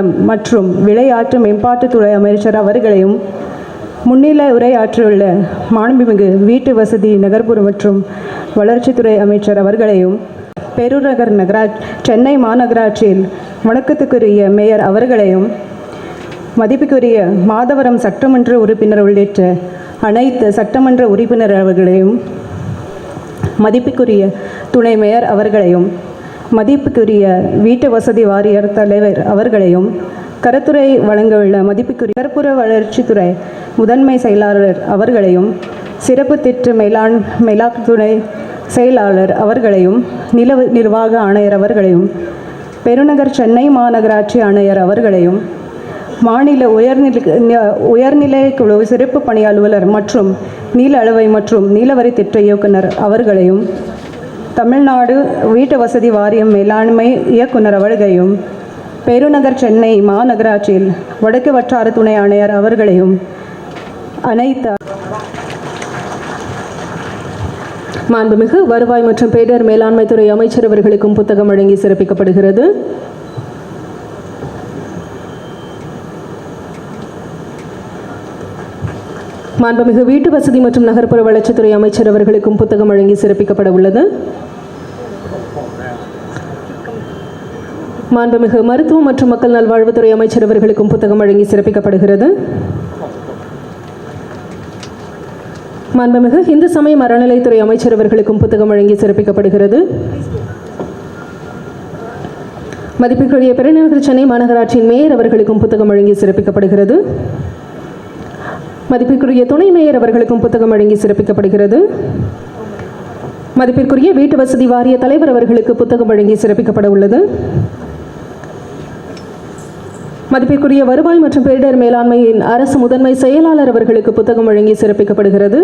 நலம் மற்றும் விளையாட்டு மேம்பாட்டுத்துறை அமைச்சர் அவர்களையும் முன்னிலை உரையாற்றியுள்ள மாண்புமிகு வீட்டு வசதி நகர்ப்புற மற்றும் வளர்ச்சித்துறை அமைச்சர் அவர்களையும் பெருநகர் நகரா சென்னை மாநகராட்சியில் வணக்கத்துக்குரிய மேயர் அவர்களையும் மதிப்புக்குரிய மாதவரம் சட்டமன்ற உறுப்பினர் உள்ளிட்ட அனைத்து சட்டமன்ற உறுப்பினர் அவர்களையும் மதிப்புக்குரிய துணை மேயர் அவர்களையும் மதிப்புக்குரிய வீட்டு வசதி வாரியர் தலைவர் அவர்களையும் கருத்துரை வழங்கவுள்ள மதிப்புக்குரிய கற்புற வளர்ச்சித்துறை முதன்மை செயலாளர் அவர்களையும் சிறப்பு திட்ட மேலாண் மேலாத்துறை செயலாளர் அவர்களையும் நில நிர்வாக ஆணையர் அவர்களையும் பெருநகர் சென்னை மாநகராட்சி ஆணையர் அவர்களையும் மாநில உயர்நிலை உயர்நிலை குழு சிறப்பு பணி அலுவலர் மற்றும் நீல அளவை மற்றும் நீலவரி திட்ட இயக்குனர் அவர்களையும் தமிழ்நாடு வீட்டு வசதி வாரியம் மேலாண்மை இயக்குனர் அவர்களையும் பெருநகர் சென்னை மாநகராட்சியில் வடக்கு வட்டார துணை ஆணையர் அவர்களையும் அனைத்து மாண்புமிகு வருவாய் மற்றும் பேரிடர் மேலாண்மை துறை அமைச்சர் அவர்களுக்கும் புத்தகம் வழங்கி சிறப்பிக்கப்படுகிறது. மாண்புமிகு வீட்டு வசதி மற்றும் நகர்ப்புற வளர்ச்சித்துறை அமைச்சர் அவர்களுக்கும் புத்தகம் வழங்கி சிறப்பிக்கப்பட உள்ளது. மாண்புமிகு மருத்துவம் மற்றும் மக்கள் நல்வாழ்வுத்துறை அமைச்சர் அவர்களுக்கும் புத்தகம் வழங்கி சிறப்பிக்கப்படுகிறது. மாண்புமிகு இந்து சமய அறநிலைத்துறை அமைச்சர் அவர்களுக்கும் புத்தகம் வழங்கி சிறப்பிக்கப்படுகிறது. மதிப்புக்குரிய பெருநகர் சென்னை மாநகராட்சியின் மேயர் அவர்களுக்கும் புத்தகம் வழங்கி சிறப்பிக்கப்படுகிறது. மதிப்பிற்குரிய துணை மேயர் அவர்களுக்கும் புத்தகம் வழங்கி சிறப்பிக்கப்படுகிறது. மதிப்பிற்குரிய வீட்டு வசதி வாரிய தலைவர் அவர்களுக்கு புத்தகம் வழங்கி சிறப்பிக்கப்பட உள்ளது. மதிப்பிற்குரிய வருவாய் மற்றும் பேரிடர் மேலாண்மையின் அரசு முதன்மை செயலாளர் அவர்களுக்கு புத்தகம் வழங்கி சிறப்பிக்கப்படுகிறது.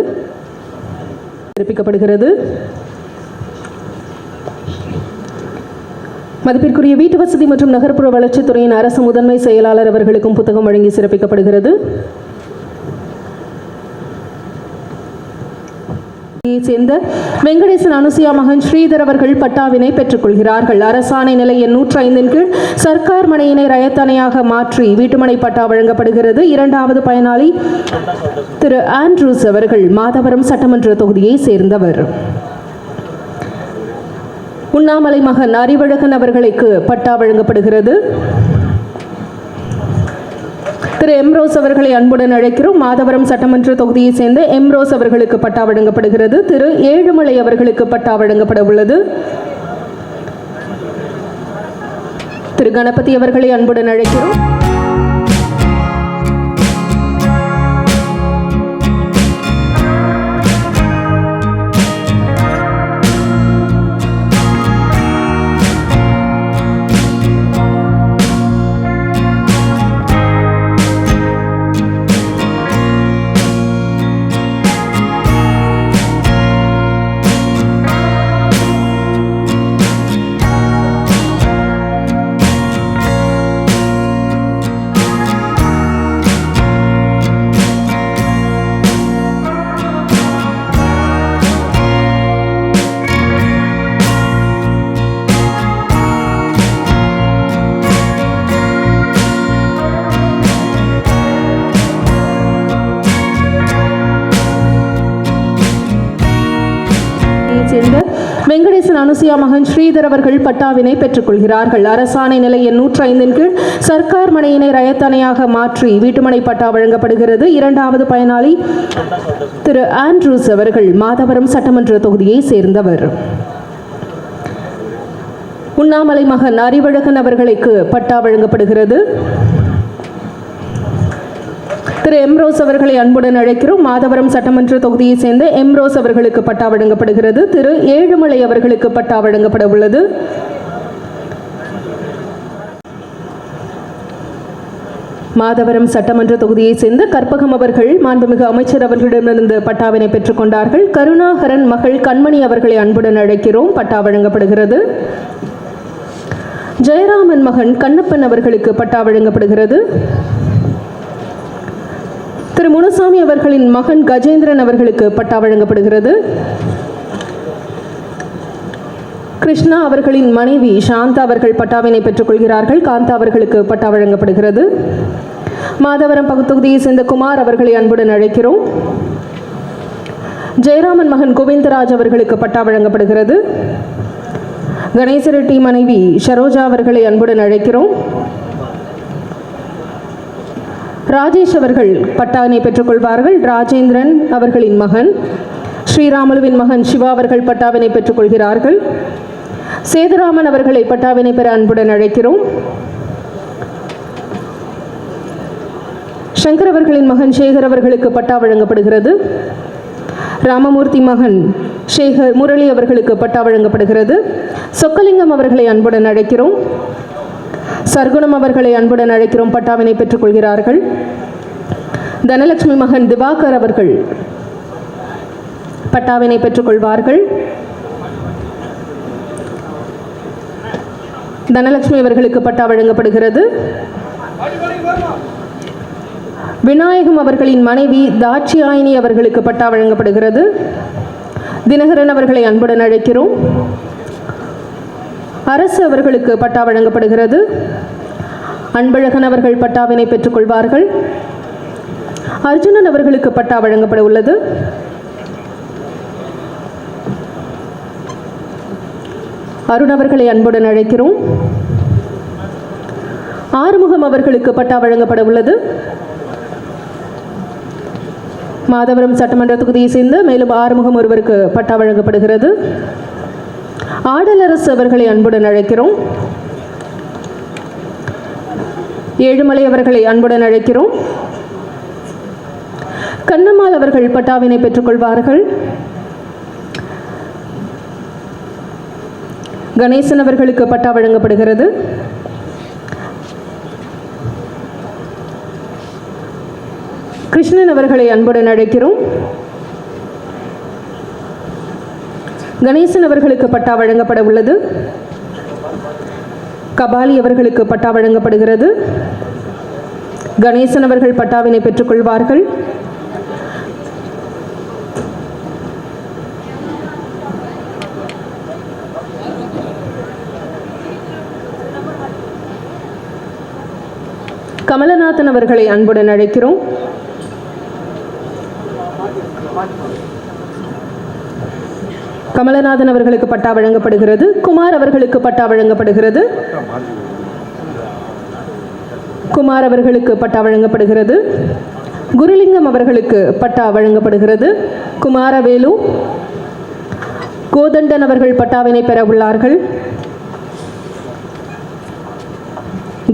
சிறப்பிக்கப்படுகிறது. மதிப்பிற்குரிய வீட்டு வசதி மற்றும் நகர்ப்புற வளர்ச்சித்துறையின் அரசு முதன்மை செயலாளர் அவர்களுக்கும் புத்தகம் வழங்கி சிறப்பிக்கப்படுகிறது. பகுதியைச் சேர்ந்த வெங்கடேசன் அனுசியா மகன் ஸ்ரீதர் அவர்கள் பட்டாவினை பெற்றுக்கொள்கிறார்கள். அரசாணை நிலை எண் நூற்றி ஐந்தின் கீழ் சர்க்கார் மனையினை ரயத்தனையாக மாற்றி வீட்டுமனை பட்டா வழங்கப்படுகிறது. இரண்டாவது பயனாளி திரு ஆண்ட்ரூஸ் அவர்கள் மாதவரம் சட்டமன்ற தொகுதியை சேர்ந்தவர். உண்ணாமலை மகன் அறிவழகன் அவர்களுக்கு பட்டா வழங்கப்படுகிறது. திரு எம்ரோஸ் அவர்களை அன்புடன் அழைக்கிறோம். மாதவரம் சட்டமன்ற தொகுதியை சேர்ந்த எம்ரோஸ் அவர்களுக்கு பட்டா வழங்கப்படுகிறது. திரு ஏழுமலை அவர்களுக்கு பட்டா வழங்கப்பட உள்ளது. திரு கணபதி அவர்களை அன்புடன் அழைக்கிறோம். வெங்கடேசன் மகன் ஸ்ரீதர் அவர்கள் பட்டாவினை பெற்றுக்கொள்கிறார்கள். அரசாணை நிலை எண் நூற்றி ஐந்தின் கீழ் சர்க்கார் மனையினை ரயத்தனையாக மாற்றி வீட்டுமனை பட்டா வழங்கப்படுகிறது. இரண்டாவது பயனாளி திரு ஆண்ட்ரூஸ் அவர்கள் மாதவரம் சட்டமன்ற தொகுதியை சேர்ந்தவர். உண்ணாமலை மகன் அறிவழகன் அவர்களுக்கு பட்டா வழங்கப்படுகிறது. திரு எம்ரோஸ் அவர்களை அன்புடன் அழைக்கிறோம். மாதவரம் சட்டமன்ற தொகுதியை சேர்ந்த எம்ரோஸ் அவர்களுக்கு பட்டா வழங்கப்படுகிறது. திரு ஏழுமலை அவர்களுக்கு பட்டா வழங்கப்பட உள்ளது. மாதவரம் சட்டமன்ற தொகுதியை சேர்ந்த கற்பகம் அவர்கள் மாண்புமிகு அமைச்சர் அவர்களிடமிருந்து பட்டாவினை பெற்றுக்கொண்டார்கள் கருணாகரன் மகள் கண்மணி அவர்களை அன்புடன் அழைக்கிறோம். பட்டா வழங்கப்படுகிறது. ஜெயராமன் மகன் கண்ணப்பன் அவர்களுக்கு பட்டா வழங்கப்படுகிறது. திரு முனுசாமி அவர்களின் மகன் கஜேந்திரன் அவர்களுக்கு பட்டா வழங்கப்படுகிறது. கிருஷ்ணா அவர்களின் மனைவி சாந்தா அவர்கள் பட்டாவினை பெற்றுக்கொள்கிறார்கள் காந்தா அவர்களுக்கு பட்டா வழங்கப்படுகிறது. மாதவரம் பகுத்தொகுதியை சேர்ந்த குமார் அவர்களை அன்புடன் அழைக்கிறோம். ஜெயராமன் மகன் கோவிந்தராஜ் அவர்களுக்கு பட்டா வழங்கப்படுகிறது. கணேசரெட்டி மனைவி ஷரோஜா அவர்களை அன்புடன் அழைக்கிறோம். ராஜேஷ் அவர்கள் பட்டாவினை பெற்றுக்கொள்வார்கள். ராஜேந்திரன் அவர்களின் மகன். ஸ்ரீராமுலுவின் மகன் சிவா அவர்கள் பட்டாவினை பெற்றுக்கொள்கிறார்கள். சேதுராமன் அவர்களை பட்டாவினை பெற அன்புடன் அழைக்கிறோம். சங்கர் அவர்களின் மகன் சேகர் அவர்களுக்கு பட்டா வழங்கப்படுகிறது. ராமமூர்த்தி மகன் சேகர் முரளி அவர்களுக்கு பட்டா வழங்கப்படுகிறது. சொக்கலிங்கம் அவர்களை அன்புடன் அழைக்கிறோம். சர்க்குணம் அவர்களை அன்புடன் அழைக்கிறோம். பட்டாவினை பெற்றுக்கொள்கிறார்கள். தனலட்சுமி மகன் திவாகர் அவர்கள் பட்டாவினை பெற்றுக்கொள்வார்கள். தனலட்சுமி அவர்களுக்கு பட்டா வழங்கப்படுகிறது. விநாயகம் அவர்களின் மனைவி தாட்சியாயினி அவர்களுக்கு பட்டா வழங்கப்படுகிறது. தினகரன் அவர்களை அன்புடன் அழைக்கிறோம். அரசு அவர்களுக்கு பட்டா வழங்கப்படுகிறது. அன்பழகன் அவர்கள் பட்டாவினை பெற்றுக்கொள்வார்கள். அர்ஜுனன் அவர்களுக்கு பட்டா வழங்கப்பட உள்ளது. அருண் அவர்களை அன்புடன் அழைக்கிறோம். ஆறுமுகம் அவர்களுக்கு பட்டா வழங்கப்பட உள்ளது. மாதவரம் சட்டமன்ற தொகுதியை சேர்ந்த மேலும் ஆறுமுகம் ஒருவருக்கு பட்டா வழங்கப்படுகிறது. ஆடலரசு அவர்களை அன்புடன் அழைக்கிறோம். ஏழுமலை அவர்களை அன்புடன் அழைக்கிறோம். கண்ணம்மாள் அவர்கள் பட்டாவினை பெற்றுக்கொள்வார்கள். கணேசன் அவர்களுக்கு பட்டா வழங்கப்படுகிறது. கிருஷ்ணன் அவர்களை அன்புடன் அழைக்கிறோம். கணேசன் அவர்களுக்கு பட்டா வழங்கப்பட உள்ளது. கபாலி அவர்களுக்கு பட்டா வழங்கப்படுகிறது. கணேசன் அவர்கள் பட்டாவினை பெற்றுக்கொள்வார்கள். கமலநாதன் அவர்களை அன்புடன் அழைக்கிறோம். கமலநாதன் அவர்களுக்கு பட்டா வழங்கப்படுகிறது. குமார் அவர்களுக்கு பட்டா வழங்கப்படுகிறது. குமார் அவர்களுக்கு பட்டா வழங்கப்படுகிறது. குருலிங்கம் அவர்களுக்கு பட்டா வழங்கப்படுகிறது. குமாரவேலு கோதண்டன் அவர்கள் பட்டாவினை பெற உள்ளார்கள்.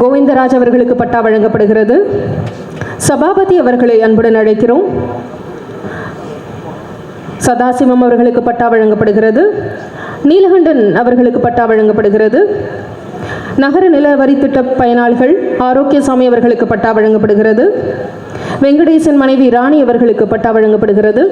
கோவிந்தராஜ் அவர்களுக்கு பட்டா வழங்கப்படுகிறது. சபாபதி அவர்களை அன்புடன் அழைக்கிறோம். சதாசிவம் அவர்களுக்கு பட்டா வழங்கப்படுகிறது. நீலகண்டன் அவர்களுக்கு பட்டா வழங்கப்படுகிறது. நகர நில வரி திட்ட பயனாளிகள் ஆரோக்கியசாமி அவர்களுக்கு பட்டா வழங்கப்படுகிறது. வெங்கடேசன் மனைவி ராணி அவர்களுக்கு பட்டா வழங்கப்படுகிறது.